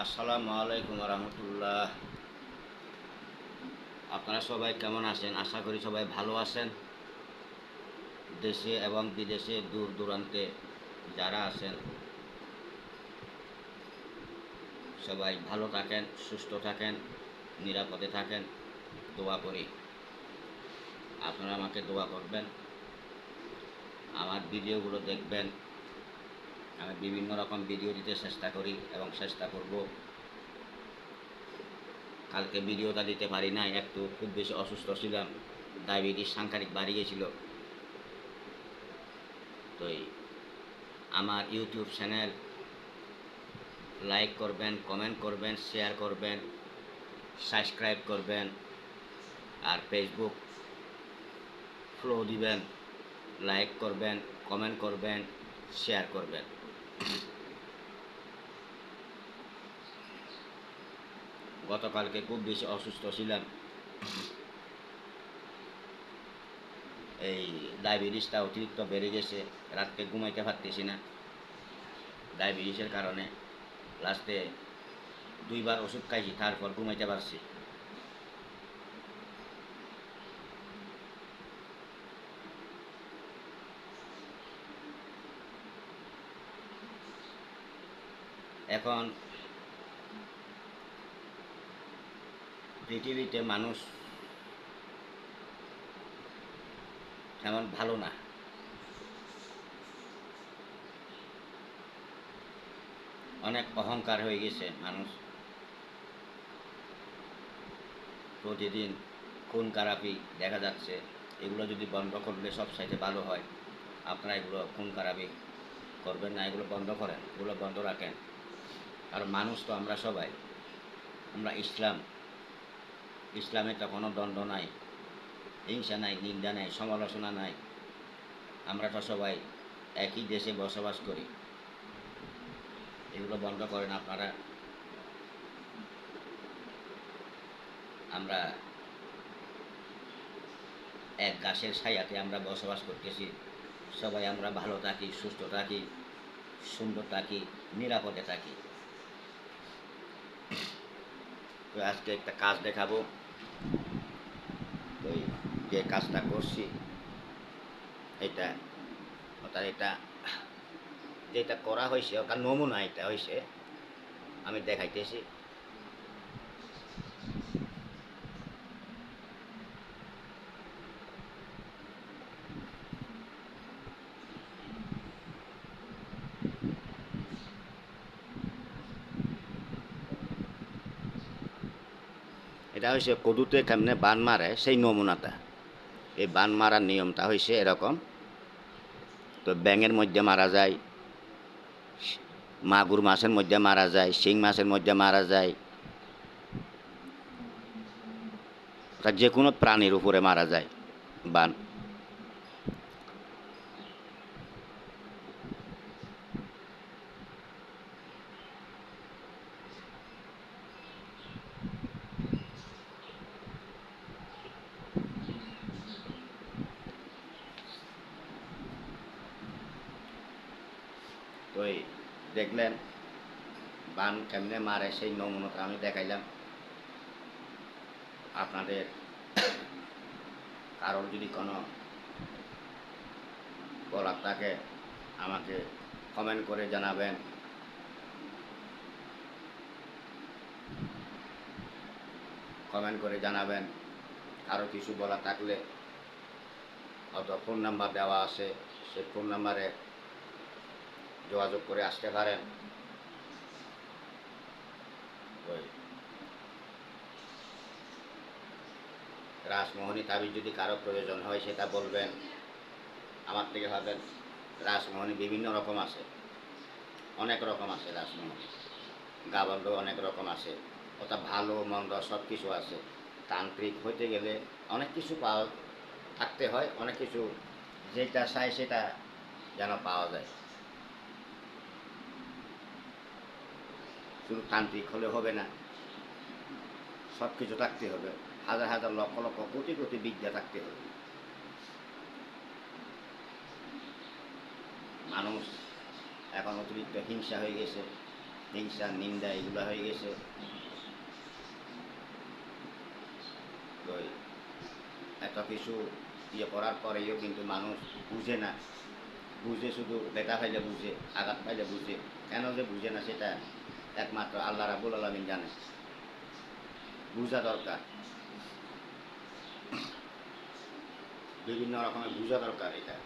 আসসালামু আলাইকুম রহমতুল্লাহ। আপনারা সবাই কেমন আছেন? আশা করি সবাই ভালো আছেন। দেশে এবং বিদেশে দূর দূরান্তে যারা আছেন, সবাই ভালো থাকেন, সুস্থ থাকেন, নিরাপদে থাকেন, দোয়া করি। আপনারা আমাকে দোয়া করবেন। আমার ভিডিওগুলো দেখবেন। আমি বিভিন্ন রকম ভিডিও দিতে চেষ্টা করি এবং চেষ্টা করব। কালকে ভিডিওটা দিতে পারি নাই, একটু খুব বেশি অসুস্থ ছিলাম ডায়াবেটিস সাংঘাতিক বাড়ি গেছিল। তো আমার ইউটিউব চ্যানেল লাইক করবেন কমেন্ট করবেন শেয়ার করবেন সাবস্ক্রাইব করবেন, আর ফেসবুক ফলো দিবেন লাইক করবেন কমেন্ট করবেন শেয়ার করবেন। গতকালকে খুব বেশি অসুস্থ ছিলাম। এই ডায়াবেটিসটা অতিরিক্ত বেড়ে গেছে, রাতকে ঘুমাইতে পারতেছি না। ডায়াবেটিসের কারণে লাস্টে দুইবার ওষুধ খাইছি, তারপর ঘুমাইতে পারছি। এখন পৃথিবীতে মানুষ তেমন ভালো না। অনেক অহংকার হয়ে গেছে মানুষ। প্রতিদিন খুন খারাপি দেখা যাচ্ছে। এগুলো যদি বন্ধ করলে সব সাইডে ভালো হয়। আপনারা এগুলো খুন খারাপি করবেন না, এগুলো বন্ধ করেন, এগুলো বন্ধ রাখেন। আর মানুষ তো আমরা সবাই। আমরা ইসলাম ইসলামে তো কোনো দ্বন্দ্ব নাই, হিংসা নাই, নিন্দা নাই, সমালোচনা নাই। আমরা তো সবাই একই দেশে বসবাস করি। এগুলো বন্ধ করেন আপনারা। আমরা এক গাছের ছায়াতে আমরা বসবাস করতেছি। সবাই আমরা ভালো থাকি, সুস্থ থাকি, সুন্দর থাকি, নিরাপদে থাকি। তো আজকে একটা কাজ দেখাবো। যে কাজটা করছি, এটা অর্থাৎ এটা, যেটা করা হয়েছে, ওটা নমুনা এটা হয়েছে, আমি দেখাইতেছি। এটা হয়েছে কদুতে কেমনে বান মারে, সেই নমুনাটা। এই বান মারার নিয়মটা হয়েছে এরকম। তো ব্যাঙের মধ্যে মারা যায়, মাগুর মাছের মধ্যে মারা যায়, শিং মাছের মধ্যে মারা যায়। যে কোনো প্রাণীর উপরে মারা যায় বান তো এই দেখলেন, বান কেমনে মারে সেই নমুনাটা আমি দেখাইলাম। আপনাদের কারোর যদি কোনো বলার থাকে, আমাকে কমেন্ট করে জানাবেন। কমেন্ট করে জানাবেন আরও কিছু বলা থাকলে অত ফোন নাম্বার দেওয়া আছে, সেই ফোন নাম্বারে যোগাযোগ করে আসতে পারেন। ওই। রাসমোহনী তাবিজ যদি কারও প্রয়োজন হয়, সেটা বলবেন। আমার থেকে ভাবেন রাসমোহনী বিভিন্ন রকম আছে। অনেক রকম আছে রাসমোহনী গাবন্ধ অনেক রকম আছে। অর্থাৎ ভালো, মন্দ সব কিছু আছে। তান্ত্রিক হইতে গেলে অনেক কিছু পাওয়া, থাকতে হয়। অনেক কিছু যেটা চাই সেটা যেন পাওয়া যায়। শুধু তান্ত্রিক হলে হবে না। সব কিছু থাকতে হবে। হাজার হাজার লক্ষ লক্ষ কোটি কোটি বিদ্যা থাকতে হবে। মানুষ এখন অতিরিক্ত হিংসা হয়ে গেছে। হিংসা, নিন্দা এগুলো হয়ে গেছে। এত কিছু ইয়ে করার পরেও কিন্তু মানুষ বুঝে না। বুঝে শুধু বেটা পাইলে বুঝে, আঘাত পাইলে বুঝে। কেন যে বুঝে না সেটা একমাত্র আল্লাহ রাবুল আলমিন জানে। বুঝা দরকার। বিভিন্ন রকমের বুঝা দরকার এটা।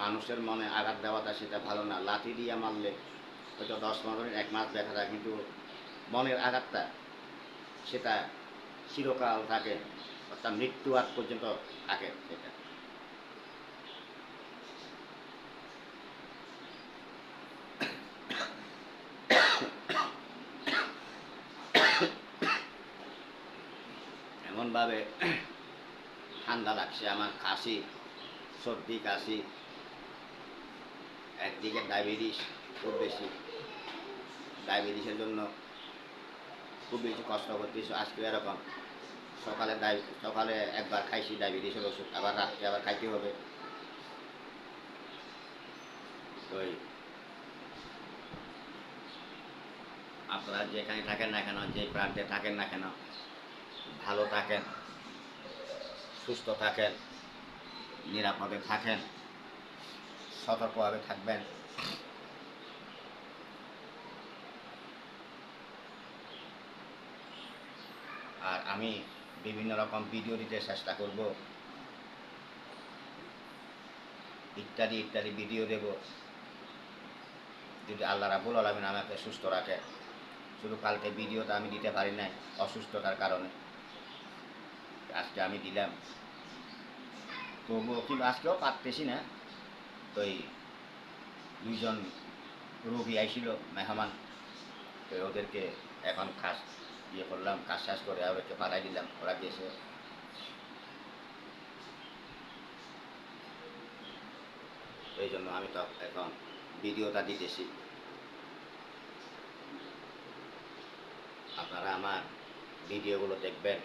মানুষের মনে আঘাত দেওয়াটা সেটা ভালো না। লাঠি দিয়ে মারলে হয়তো দশ পনেরো এক মাস দেখা যায়, কিন্তু মনের আঘাতটা সেটা চিরকাল থাকে, অর্থাৎ মৃত্যু আগ পর্যন্ত থাকে সেটা। এমনভাবে ঠান্ডা লাগছে, আমার কাশি, সর্দি কাশি, একদিকে ডায়াবেটিস খুব বেশি। ডায়াবেটিসের জন্য খুব বেশি কষ্ট করতেছি আজকে এরকম সকালে ডাই সকালে একবার খাইছি ডায়াবেটিসের ওষুধ, আবার রাত্রে আবার খাইতে হবে। এই আপনারা যেখানে থাকেন না কেন, যে প্রান্তে থাকেন না কেন, ভালো থাকেন, সুস্থ থাকেন, নিরাপদে থাকেন, সতর্কভাবে থাকবেন আর আমি বিভিন্ন রকম ভিডিও দিতে চেষ্টা করব। ইত্যাদি ইত্যাদি ভিডিও দেব। যদি আল্লাহ রাবুল আলমিন আমাকে সুস্থ রাখে। শুধু কালকে ভিডিওটা আমি দিতে পারি নাই, অসুস্থতার কারণে। আজকে আমি দিলাম। তবুও কিন্তু আজকেও পারতেছি না। তো এই দুইজন রোগী আইছিল, মেহমান। তো ওদেরকে এখন খাস ইয়ে করলাম, কাজ শাস করে ওদেরকে পাঠাই দিলাম, ওরা গেছে। এই জন্য আমি তো এখন ভিডিওটা দিতেছি। আপনারা আমার ভিডিওগুলো দেখবেন,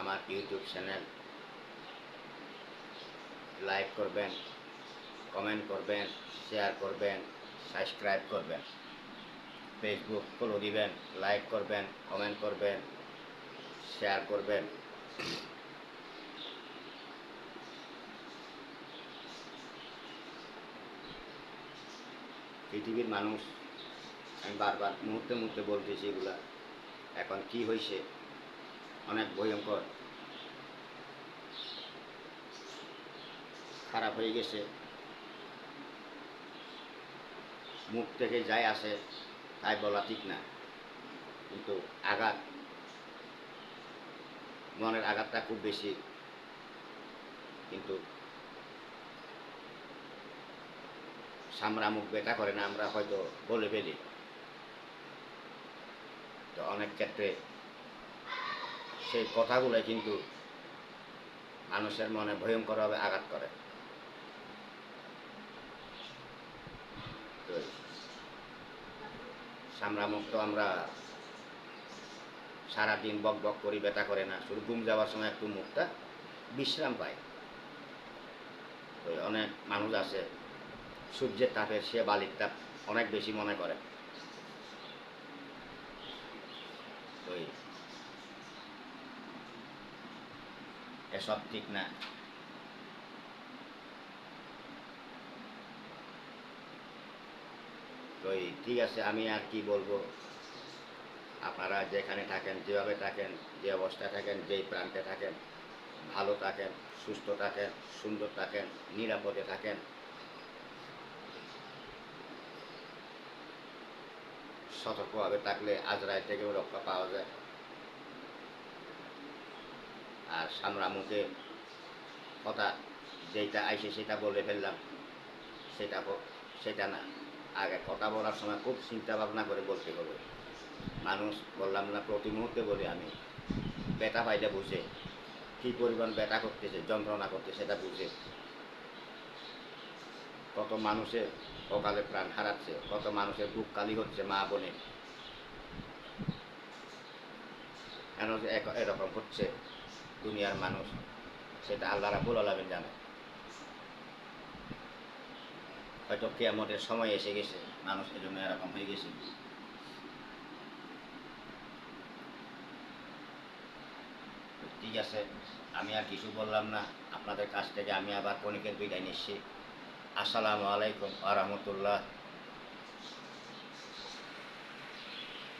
আমার ইউটিউব চ্যানেল। লাইক করবেন, কমেন্ট করবেন, শেয়ার করবেন, সাবস্ক্রাইব করবেন। ফেসবুক ফলো দিবেন লাইক করবেন কমেন্ট করবেন শেয়ার করবেন। পৃথিবীর মানুষ, আমি বারবার মুহূর্তে মুহূর্তে বলতেছি এগুলা, এখন কি হয়েছে অনেক ভয়ঙ্কর। খারাপ হয়ে গেছে। মুখ থেকে যাই আসে। তাই বলা ঠিক না। কিন্তু আঘাত, মনের আঘাতটা খুব বেশি। কিন্তু সামরা মুখ বেটা করে না, আমরা হয়তো বলে ফেলি। তো অনেক ক্ষেত্রে সেই কথাগুলো কিন্তু মানুষের মনে ভয়ঙ্করভাবে আঘাত করে তো সামরা মুখ তো আমরা সারাদিন বক বক করি, ব্যথা করে না। শুধু ঘুম যাওয়ার সময় একটু মুখটা বিশ্রাম পায়। তো অনেক মানুষ আছে, সূর্যের তাপে সে বালির তাপ অনেক বেশি মনে করে। এই এসব ঠিক না। তো এই ঠিক আছে, আমি আর কি বলব? আপনারা যেখানে থাকেন, যেভাবে থাকেন, যে অবস্থায় থাকেন, যেই প্রান্তে থাকেন, ভালো থাকেন, সুস্থ থাকেন, সুন্দর থাকেন, নিরাপদে থাকেন। সতর্কভাবে থাকলে আজরায় থেকেও রক্ষা পাওয়া যায়। আর সামরা মুখে কথা যেটা আইসে সেটা বলে ফেললাম, সেটা সেটা না। আগে কথা বলার সময় খুব চিন্তা ভাবনা করে বলতে হবে। মানুষ বললাম না, প্রতি মুহূর্তে বলি আমি ব্যথা পাইলে বুঝে, কী পরিমাণ ব্যথা করতেছে, যন্ত্রণা করতে সেটা বুঝে। কত মানুষের অকালে প্রাণ হারাচ্ছে, কত মানুষের বুক কালি হচ্ছে মা বোনে। কেন এরকম হচ্ছে দুনিয়ার মানুষ, সেটা আল্লাহ রাবুল আলমিন জানে। হয়তো কেয়ামতের সময় এসে গেছে, মানুষ এজন্য জন্য এরকম হয়ে গেছে। ঠিক আছে, আমি আর কিছু বললাম না, আপনাদের কাছ থেকে আমি আবার কণিকের বিদায় নিচ্ছি। আসসালামু আলাইকুম আ রহমতুল্লাহ।